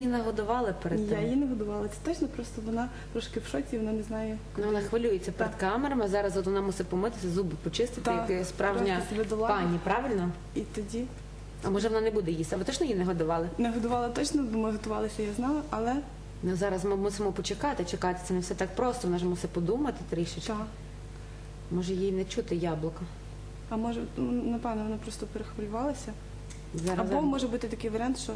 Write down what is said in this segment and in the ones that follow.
Її нагодували перед Я тим. її не годувала. Це точно просто вона трошки в шоці, вона не знає. Ну, вона хвилюється перед камерами. Зараз от вона мусить помитися, зуби почистити, Так, як справжня просто себе долати. пані, правильно? І тоді А може вона не буде їсти? А ви точно її не годували? не годувала точно, бо ми готувалися, я знала, але Ну зараз ми мусимо почекати, чекати. Це не все так просто. Вона ж мусить подумати трішечки. так. Може їй не чути яблука. А може, ну, напевно, вона просто перехвилювалася. Зараз Або зараз. може бути такий варіант, що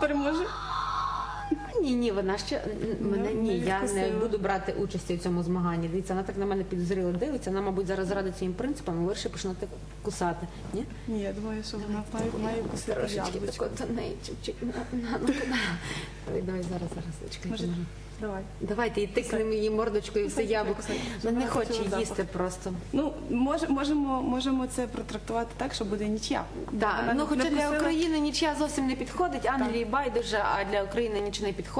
переможе. Ні, ні, вона ще мене ні. Я не буду брати участі у цьому змаганні. Дивіться, вона так на мене підозріло дивиться. Вона, мабуть, зараз заради цим принципам вирішить починати кусати. Ні? Ні, я думаю, що вона має, має кусити яблучко. ну, Давай, зараз, зараз. Чекайте. Давай. Давайте і тикнемо її мордочкою все яблуко. Ну не хоче їсти просто. Ну, може, можемо, можемо це протрактувати так, що буде нічия. Вона ну хоча для. України нічия зовсім не підходить, Англії байдуже, а для України нічого не підходить.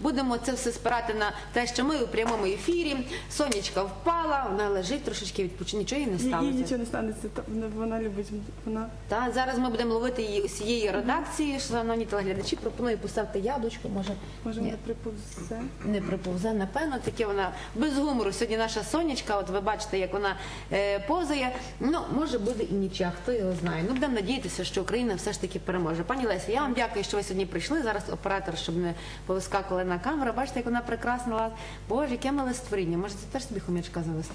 Будемо це все спирати на те, що ми у прямому ефірі. Сонечка впала, вона лежить трошечки відпочине, нічого їй не Їй- Їй нічого не станеться, та- вона, вона любить. Вона Та зараз ми будемо ловити її усієї редакції. Шановні телеглядачі, пропоную поставити яблучко. Може може Ні. вона приповзе. не приповзе, напевно, таке вона без гумору. Сьогодні наша сонечка, от ви бачите, як вона е, позає. Ну, може буде і нічия, хто його знає. Ну, будемо надіятися, що Україна все ж таки переможе. Пані Лесі, я вам дякую, що ви сьогодні прийшли. Зараз оператор, щоб не повискакували на камеру. Бачите, як вона прекрасна. ла- Боже, яке миле створіння. Може, це теж собі хомячка завести?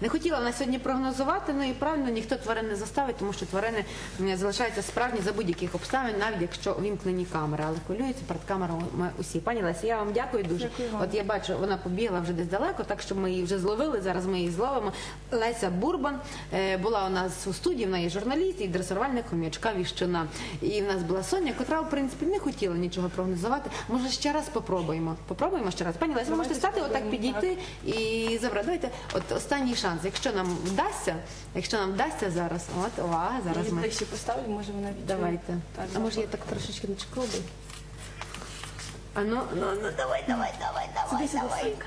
Не хотіла вона сьогодні прогнозувати, ну і правильно ніхто тварин не заставить, тому що тварини залишаються справжні за будь-яких обставин, навіть якщо вімкнені камери, але хвилюються перед камерою ми усі. Пані Лесі, я вам дякую дуже. Дякую вам. От я бачу, вона побігла вже десь далеко, так що ми її вже зловили. Зараз ми її зловимо. Леся Бурбан е, була у нас у студії. Вона є журналіст і дресувальник хом'ячка Віщина. І в нас була Соня, котра в принципі не хотіла нічого прогнозувати. Може ще раз попробуємо. Попробуємо ще раз. Пані Леся, ви можете стати, отак підійти і забрати. Давайте, от останній шанс. Якщо нам вдасться, якщо нам вдасться зараз, от увага, зараз ми. ближче поставлю, може вона відчує. Давайте. Так, А може я так трошечки не чекробую? А ну, ну, ну давай, давай, давай, давай, Сиди, сиди, Сонька.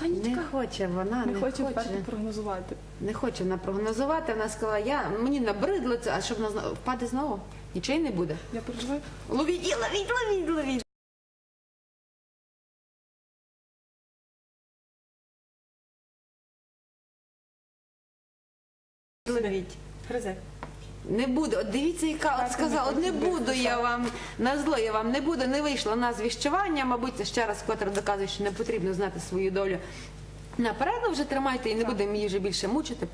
Не Сонечка. хоче вона, Не не, хоче. вперше прогнозувати. Не хоче вона прогнозувати. Вона сказала, я мені набридло це, а щоб вона впаде знову? Нічого й не буде. Я переживаю. Ловіть, ловіть, ловіть, ловіть. Ловіть. Гризе. Не буду. От дивіться, яка от сказала, от не буду я вам на зло, я вам не буду, не вийшло на звіщування. Мабуть, це ще раз котре доказує, що не потрібно знати свою долю. Наперед вже тримайте і не будемо її вже більше мучити.